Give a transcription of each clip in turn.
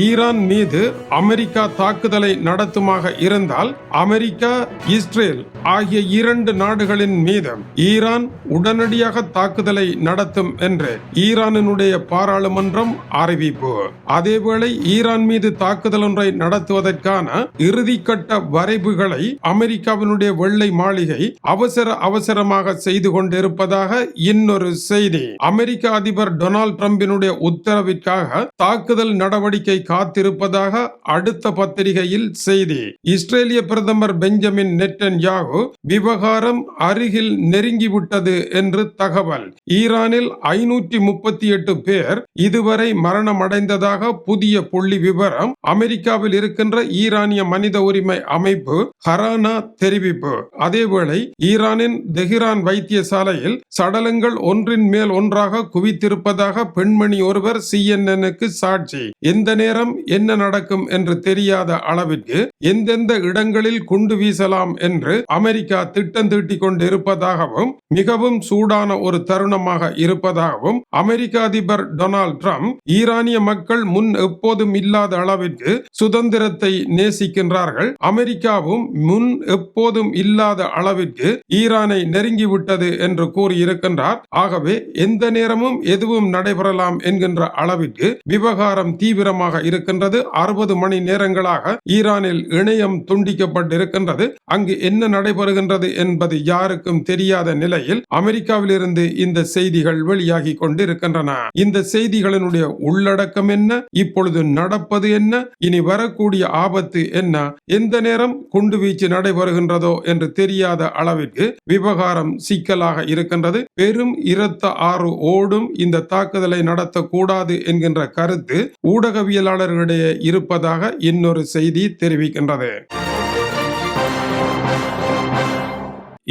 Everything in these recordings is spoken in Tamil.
ஈரான் மீது அமெரிக்கா தாக்குதலை நடத்துமாக இருந்தால் அமெரிக்கா இஸ்ரேல் ஆகிய இரண்டு நாடுகளின் மீது ஈரான் உடனடியாக தாக்குதலை நடத்தும் என்று ஈரானினுடைய பாராளுமன்றம் அறிவிப்பு. அதேவேளை ஈரான் மீது தாக்குதல் ஒன்றை நடத்துவதற்கான இறுதிக்கட்ட வரைவுகளை அமெரிக்காவினுடைய வெள்ளை மாளிகை அவசர அவசரமாக செய்து கொண்டிருப்பதாக இன்னொரு செய்தி. அமெரிக்க அதிபர் டொனால்ட் டிரம்பினுடைய உத்தரவிற்காக தாக்குதல் நடவடிக்கை காத்திருப்பதாக அடுத்த பத்திரிகையில் செய்தி. இஸ்ரேலிய பிரதமர் பெஞ்சமின் நெட்டன் யாகு விவகாரம் அருகில் நெருங்கிவிட்டது என்று தகவல். ஈரானில் ஐநூற்றி முப்பத்தி எட்டு பேர் இதுவரை மரணமடைந்ததாக புதிய புள்ளி விவரம். அமெரிக்காவில் இருக்கின்ற ஈரானிய மனித உரிமை அமைப்பு ஹரானா தெரிவிப்பு. அதேவேளை ஈரானின் தெஹிரான் வைத்தியசாலையில் சடலங்கள் ஒன்றின் மேல் ஒன்றாக குவித்திருப்பதாக பெண்மணி ஒருவர் சிஎன்எனுக்கு சாட்சி. எந்த நேரம் என்ன நடக்கும் என்று தெரியாத அளவிற்கு எந்தெந்த இடங்களில் குண்டு வீசலாம் என்று அமெரிக்கா திட்டம் தீட்டிக் கொண்டிருப்பதாகவும் மிகவும் சூடான ஒரு தருணமாக இருப்பதாகவும் அமெரிக்க அதிபர் டொனால்ட் ட்ரம்ப் ஈரானிய மக்கள் முன் எப்போதும் இல்லாத அளவிற்கு சுதந்திரத்தை நேசிக்கின்றார்கள். அமெரிக்காவும் முன் எப்போதும் இல்லாத அளவிற்கு ஈரானை நெருங்கிவிட்டது என்று கூறியிருக்கின்றார். ஆகவே எந்த நேரமும் எதுவும் நடைபெறலாம் என்கின்ற அளவிற்கு விவகாரம் தீவிரமாக இருக்கின்றது. அறுபது மணி நேரங்களாக ஈரானில் இணையம் துண்டிக்கப்பட்டிருக்கின்றது. அங்கு என்ன நடைபெறுகின்றது என்பது யாருக்கும் தெரியாத நிலையில் அமெரிக்காவிலிருந்து இந்த செய்திகள் வெளியாகி கொண்டிருக்கின்றன. இந்த செய்திகளினுடைய உள்ளடக்கம் என்ன? இப்பொழுது நடப்பது என்ன? இனி வரக்கூடிய ஆபத்து என்ன? எந்த நேரம் குண்டு வீச்சு நடைபெறுகின்றதோ என்று தெரியாத அளவிற்கு விவகாரம் சிக்கலாக இருக்கின்றது. பெரும் இரத்த ஆறு ஓடும் இந்த தாக்குதலை நடத்தக்கூடாது என்கின்ற கருத்து ஊடகவியல் ஊடகவியலாளர்களிடையே இருப்பதாக இன்னொரு செய்தி தெரிவிக்கின்றது.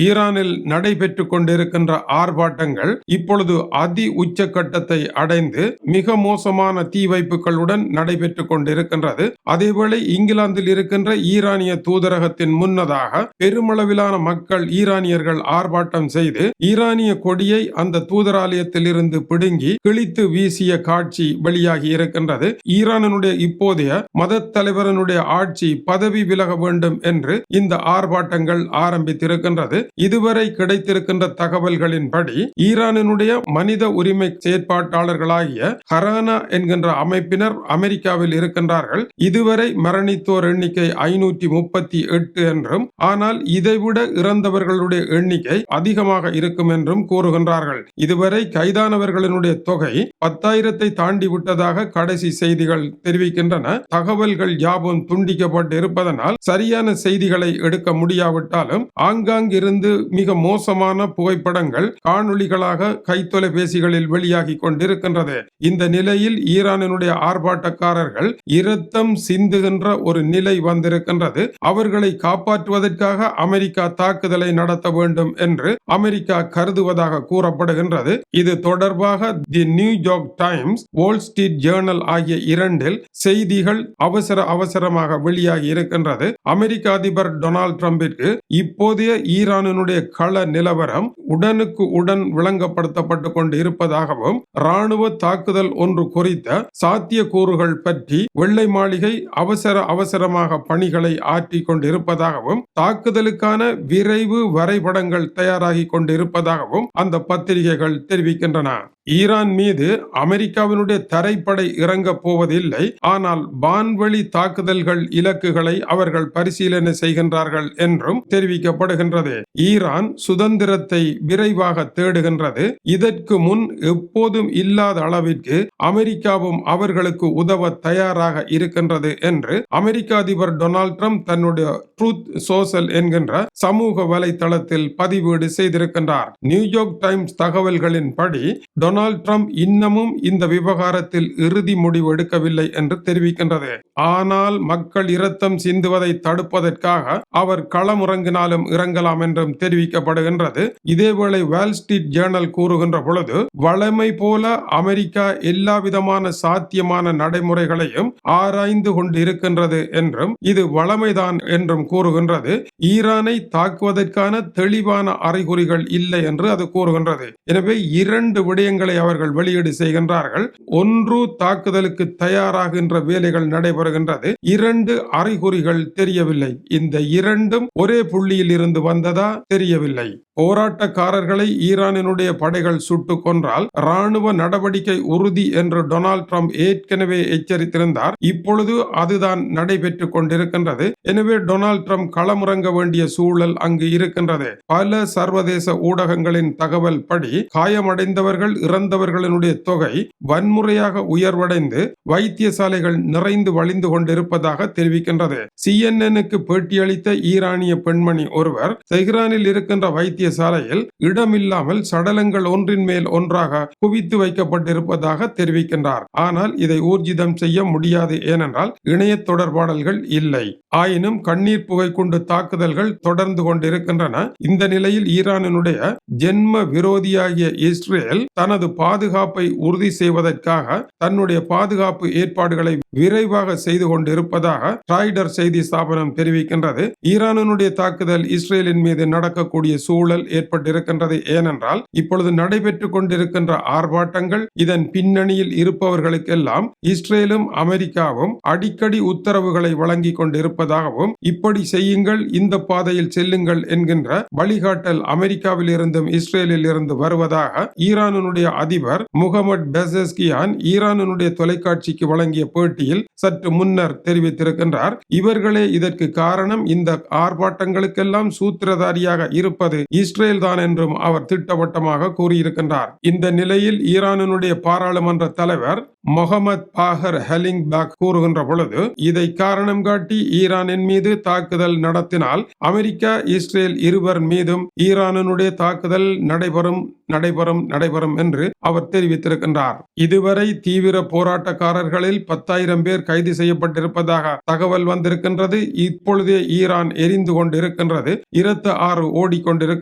ஈரானில் நடைபெற்று கொண்டிருக்கின்ற ஆர்ப்பாட்டங்கள் இப்பொழுது அதி உச்சக்கட்டத்தை அடைந்து மிக மோசமான தீ வைப்புகளுடன் நடைபெற்று கொண்டிருக்கின்றது. அதேவேளை இங்கிலாந்தில் இருக்கின்ற ஈரானிய தூதரகத்தின் முன்னதாக பெருமளவிலான மக்கள் ஈரானியர்கள் ஆர்ப்பாட்டம் செய்து ஈரானிய கொடியை அந்த தூதராலயத்தில் இருந்து பிடுங்கி கிழித்து வீசிய காட்சி வெளியாகி இருக்கின்றது. ஈரானுடைய இப்போதைய மத தலைவரனுடைய ஆட்சி பதவி விலக வேண்டும் என்று இந்த ஆர்ப்பாட்டங்கள் ஆரம்பித்திருக்கின்றது. இதுவரை கிடைத்திருக்கின்ற தகவல்களின்படி ஈரானினுடைய மனித உரிமை செயற்பாட்டாளர்களாகிய ஹரானா என்கின்ற அமைப்பினர் அமெரிக்காவில் இருக்கின்றார்கள். இதுவரை மரணித்தோர் எண்ணிக்கை ஐநூற்றி முப்பத்தி எட்டு என்றும் ஆனால் இதைவிட இறந்தவர்களுடைய எண்ணிக்கை அதிகமாக இருக்கும் என்றும் கூறுகின்றார்கள். இதுவரை கைதானவர்களினுடைய தொகை பத்தாயிரத்தை தாண்டி விட்டதாக கடைசி செய்திகள் தெரிவிக்கின்றன. தகவல்கள் யாவும் துண்டிக்கப்பட்டு இருப்பதனால் சரியான செய்திகளை எடுக்க முடியாவிட்டாலும் ஆங்காங்கிருந்து மிக மோசமான புகைப்படங்கள் காணொளிகளாக கைத்தொலைபேசிகளில் வெளியாகி கொண்டிருக்கின்றது. இந்த நிலையில் ஈரானினுடைய ஆர்ப்பாட்டக்காரர்கள் இரத்தம் சிந்துகின்ற ஒரு நிலை வந்திருக்கின்றது. அவர்களை காப்பாற்றுவதற்காக அமெரிக்கா தாக்குதலை நடத்த வேண்டும் என்று அமெரிக்கா கருதுவதாக கூறப்படுகின்றது. இது தொடர்பாக the New York Times Wall Street Journal ஆகிய இரண்டில் செய்திகள் அவசர அவசரமாக வெளியாகி இருக்கின்றது. அமெரிக்க அதிபர் டொனால்ட் ட்ரம்பிற்கு இப்போதைய ஈரான் ஈரானினுடைய கள நிலவரம் உடனுக்கு உடன் விளங்கப்படுத்தப்பட்டு கொண்டு இருப்பதாகவும் ராணுவ தாக்குதல் ஒன்று குறித்த சாத்தியக்கூறுகள் பற்றி வெள்ளை மாளிகை அவசர அவசரமாக பணிகளை ஆற்றி கொண்டிருப்பதாகவும் தாக்குதலுக்கான விரைவு வரைபடங்கள் தயாராகி கொண்டிருப்பதாகவும் அந்த பத்திரிகைகள் தெரிவிக்கின்றன. ஈரான் மீது அமெரிக்காவினுடைய தரைப்படை இறங்க போவதில்லை. ஆனால் வான்வழி தாக்குதல்கள் இலக்குகளை அவர்கள் பரிசீலனை செய்கின்றார்கள் என்றும் தெரிவிக்கப்படுகின்றது. ஈரான் சுதந்திரத்தை விரைவாக தேடுகின்றது. இதற்கு முன் எப்போதும் இல்லாத அளவிற்கு அமெரிக்காவும் அவர்களுக்கு உதவ தயாராக இருக்கின்றது என்று அமெரிக்க அதிபர் டொனால்ட் ட்ரம்ப் தன்னுடைய ட்ரூத் சோசல் என்கின்ற சமூக வலைதளத்தில் பதிவீடு செய்திருக்கின்றார். நியூயார்க் டைம்ஸ் தகவல்களின்படி டொனால்ட் ட்ரம்ப் இன்னமும் இந்த விவகாரத்தில் இறுதி முடிவு எடுக்கவில்லை என்று தெரிவிக்கின்றது. ஆனால் மக்கள் இரத்தம் சிந்துவதை தடுப்பதற்காக அவர் களமுறங்கினாலும் இறங்கலாம் என்றும் தெரிவிக்கப்படுகின்றது. இதேவேளை வால் ஸ்ட்ரீட் ஜேர்னல் கூறுகின்ற பொழுது வளமை போல அமெரிக்கா எல்லா விதமான சாத்தியமான நடைமுறைகளையும் ஆராய்ந்து கொண்டு இருக்கின்றது என்றும் இது வளமைதான் என்றும் கூறுகின்றது. ஈரானை தாக்குவதற்கான தெளிவான அறிகுறிகள் இல்லை என்று அது கூறுகின்றது. எனவே இரண்டு விடயங்கள் செய்திகளை அவர்கள் வெளியீடு செய்கின்றார்கள். ஒன்று தாக்குதலுக்கு தயாராகின்ற வேலைகள் நடைபெறுகின்றது. இரண்டு அறிகுறிகள் தெரியவில்லை. இந்த இரண்டும் ஒரே புள்ளியில் இருந்து வந்ததா தெரியவில்லை. போராட்டக்காரர்களை ஈரானினுடைய படைகள் சுட்டுக் கொன்றால் ராணுவ நடவடிக்கை உறுதி என்று டொனால்ட் ட்ரம்ப் ஏற்கனவே எச்சரித்திருந்தார். இப்பொழுது அதுதான் நடைபெற்றுக் கொண்டிருக்கின்றது. எனவே டொனால்ட் ட்ரம்ப் களமிறங்க வேண்டிய சூழல் அங்கு இருக்கின்றது. பல சர்வதேச ஊடகங்களின் தகவல் படி காயமடைந்தவர்கள் இறந்தவர்களினுடைய தொகை வன்முறையாக உயர்வடைந்து வைத்தியசாலைகள் நிறைந்து வழிந்து கொண்டிருப்பதாக தெரிவிக்கின்றது. சிஎன்எனுக்கு பேட்டியளித்த ஈரானிய பெண்மணி ஒருவர் தெஹ்ரானில் இருக்கின்ற வைத்திய வைத்தியசாலையில் இடமில்லாமல் சடலங்கள் ஒன்றின் மேல் ஒன்றாக குவித்து வைக்கப்பட்டிருப்பதாக தெரிவிக்கின்றார். ஆனால் இதை ஊர்ஜிதம் செய்ய முடியாது ஏனென்றால் இணைய தொடர்பாடல்கள் இல்லை. ஆயினும் கண்ணீர் புகை கொண்டு தாக்குதல்கள் தொடர்ந்து கொண்டிருக்கின்றன. இந்த நிலையில் ஈரானினுடைய ஜென்ம விரோதியாகிய இஸ்ரேல் தனது பாதுகாப்பை உறுதி செய்வதற்காக தன்னுடைய பாதுகாப்பு ஏற்பாடுகளை விரைவாக செய்து கொண்டிருப்பதாக ட்ராய்டர் செய்தி ஸ்தாபனம் தெரிவிக்கின்றது. ஈரானினுடைய தாக்குதல் இஸ்ரேலின் மீது நடக்கக்கூடிய சூழல் சூழல் ஏற்பட்டிருக்கின்றது. ஏனென்றால் இப்பொழுது நடைபெற்றுக் கொண்டிருக்கின்ற ஆர்ப்பாட்டங்கள் இதன் பின்னணியில் இருப்பவர்களுக்கெல்லாம் இஸ்ரேலும் அமெரிக்காவும் அடிக்கடி உத்தரவுகளை வழங்கிக் கொண்டிருப்பதாகவும் இப்படி செய்யுங்கள் இந்த பாதையில் செல்லுங்கள் என்கின்ற வழிகாட்டல் அமெரிக்காவில் இருந்தும் இஸ்ரேலில் இருந்து வருவதாக ஈரானுடைய அதிபர் முகமது பெசஸ்கியான் ஈரானுடைய தொலைக்காட்சிக்கு வழங்கிய பேட்டியில் சற்று முன்னர் தெரிவித்திருக்கின்றார். இவர்களே இதற்கு காரணம் இந்த ஆர்ப்பாட்டங்களுக்கெல்லாம் சூத்திரதாரியாக இருப்பது இஸ்ரேல் தான் என்றும் அவர் திட்டவட்டமாக கூறியிருக்கின்றார். இந்த நிலையில் ஈரானுடைய பாராளுமன்ற தலைவர் முகமது பாகர் ஹெலிங்பேக் கூறுகின்ற பொழுது இதை காரணம் காட்டி ஈரானின் மீது தாக்குதல் நடத்தினால் அமெரிக்கா இஸ்ரேல் இருவர் மீதும் ஈரானினுடைய தாக்குதல் நடைபெறும் நடைபெறும் நடைபெறும் என்று அவர் தெரிவித்திருக்கின்றார். இதுவரை தீவிர போராட்டக்காரர்களில் பத்தாயிரம் பேர் கைது செய்யப்பட்டிருப்பதாக தகவல் வந்திருக்கின்றது. இப்பொழுதே ஈரான் எரிந்து கொண்டிருக்கின்றது. இருபத்தி ஆறு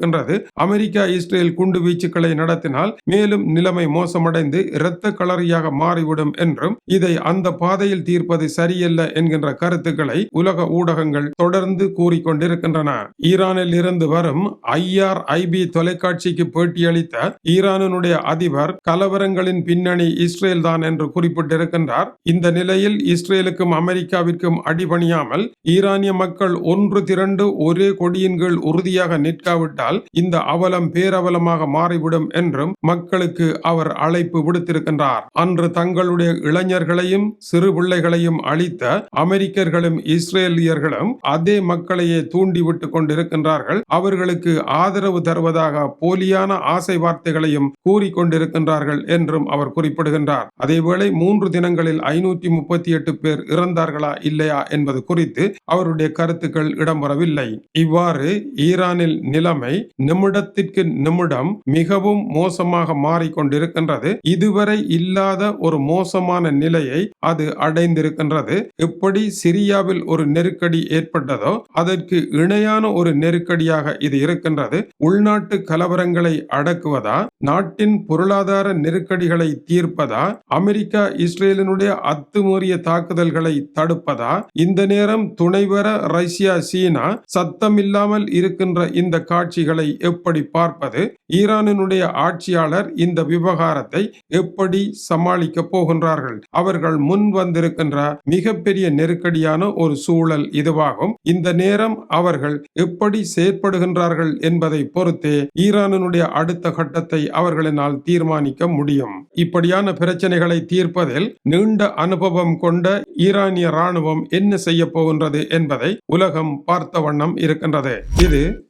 இருக்கின்றது அமெரிக்கா இஸ்ரேல் குண்டு வீச்சுக்களை நடத்தினால் மேலும் நிலைமை மோசமடைந்து இரத்த களரியாக மாறிவிடும் என்றும் இதை அந்த பாதையில் தீர்ப்பது சரியல்ல என்கின்ற கருத்துக்களை உலக ஊடகங்கள் தொடர்ந்து கூறிக்கொண்டிருக்கின்றன. ஈரானில் இருந்து வரும் ஐஆர் ஐபி தொலைக்காட்சிக்கு பேட்டியளித்த ஈரானுடைய அதிபர் கலவரங்களின் பின்னணி இஸ்ரேல் தான் என்று குறிப்பிட்டிருக்கின்றார். இந்த நிலையில் இஸ்ரேலுக்கும் அமெரிக்காவிற்கும் அடிபணியாமல் ஈரானிய மக்கள் ஒன்று திரண்டு ஒரே கொடியின் கீழ் உறுதியாக நிற்காவிட்டால் இந்த அவலம் பேரவலமாக மாறிவிடும் என்றும் மக்களுக்கு அவர் அழைப்பு விடுத்திருக்கின்றார். அன்று தங்களுடைய இளைஞர்களையும் சிறு பிள்ளைகளையும் அழித்த அமெரிக்கர்களும் இஸ்ரேலியர்களும் அதே மக்களையே தூண்டிவிட்டு கொண்டிருக்கின்றார்கள். அவர்களுக்கு ஆதரவு தருவதாக போலியான ஆசை வார்த்தைகளையும் கூறிக்கொண்டிருக்கின்றார்கள் என்றும் அவர் குறிப்பிடுகின்றார். அதேவேளை மூன்று தினங்களில் ஐநூற்றி முப்பத்தி எட்டு பேர் இறந்தார்களா இல்லையா என்பது குறித்து அவருடைய கருத்துக்கள் இடம்பெறவில்லை. இவ்வாறு ஈரானில் நிலைமை நிமிடத்திற்கு நிமிடம் மிகவும் மோசமாக மாறிக்கொண்டிருக்கின்றது. இதுவரை இல்லாத ஒரு மோசமான நிலையை அது அடைந்திருக்கின்றது. எப்படி சிரியாவில் ஒரு நெருக்கடி ஏற்பட்டதோ அதற்கு இணையான ஒரு நெருக்கடியாக இது இருக்கின்றது. உள்நாட்டு கலவரங்களை அடக்குவதா நாட்டின் பொருளாதார நெருக்கடிகளை தீர்ப்பதா அமெரிக்கா இஸ்ரேலினுடைய அத்துமீறிய தாக்குதல்களை தடுப்பதா இந்த நேரம் துணைவர ரஷ்யா சீனா சத்தமில்லாமல் இருக்கின்ற இந்த காட்சிகள் எப்படி பார்ப்பது? ஈரானினுடைய ஆட்சியாளர் இந்த விவகாரத்தை எப்படி சமாளிக்க போகின்றார்கள்? அவர்கள் முன் வந்திருக்கின்ற மிகப்பெரிய நெருக்கடியான ஒரு சூழல் இதுவாகும். இந்த நேரம் அவர்கள் எப்படி செயற்படுகின்றார்கள் என்பதை பொறுத்தே ஈரானினுடைய அடுத்த கட்டத்தை அவர்களினால் தீர்மானிக்க முடியும். இப்படியான பிரச்சனைகளை தீர்ப்பதில் நீண்ட அனுபவம் கொண்ட ஈரானிய ராணுவம் என்ன செய்ய போகின்றது என்பதை உலகம் பார்த்த வண்ணம் இருக்கின்றது. இது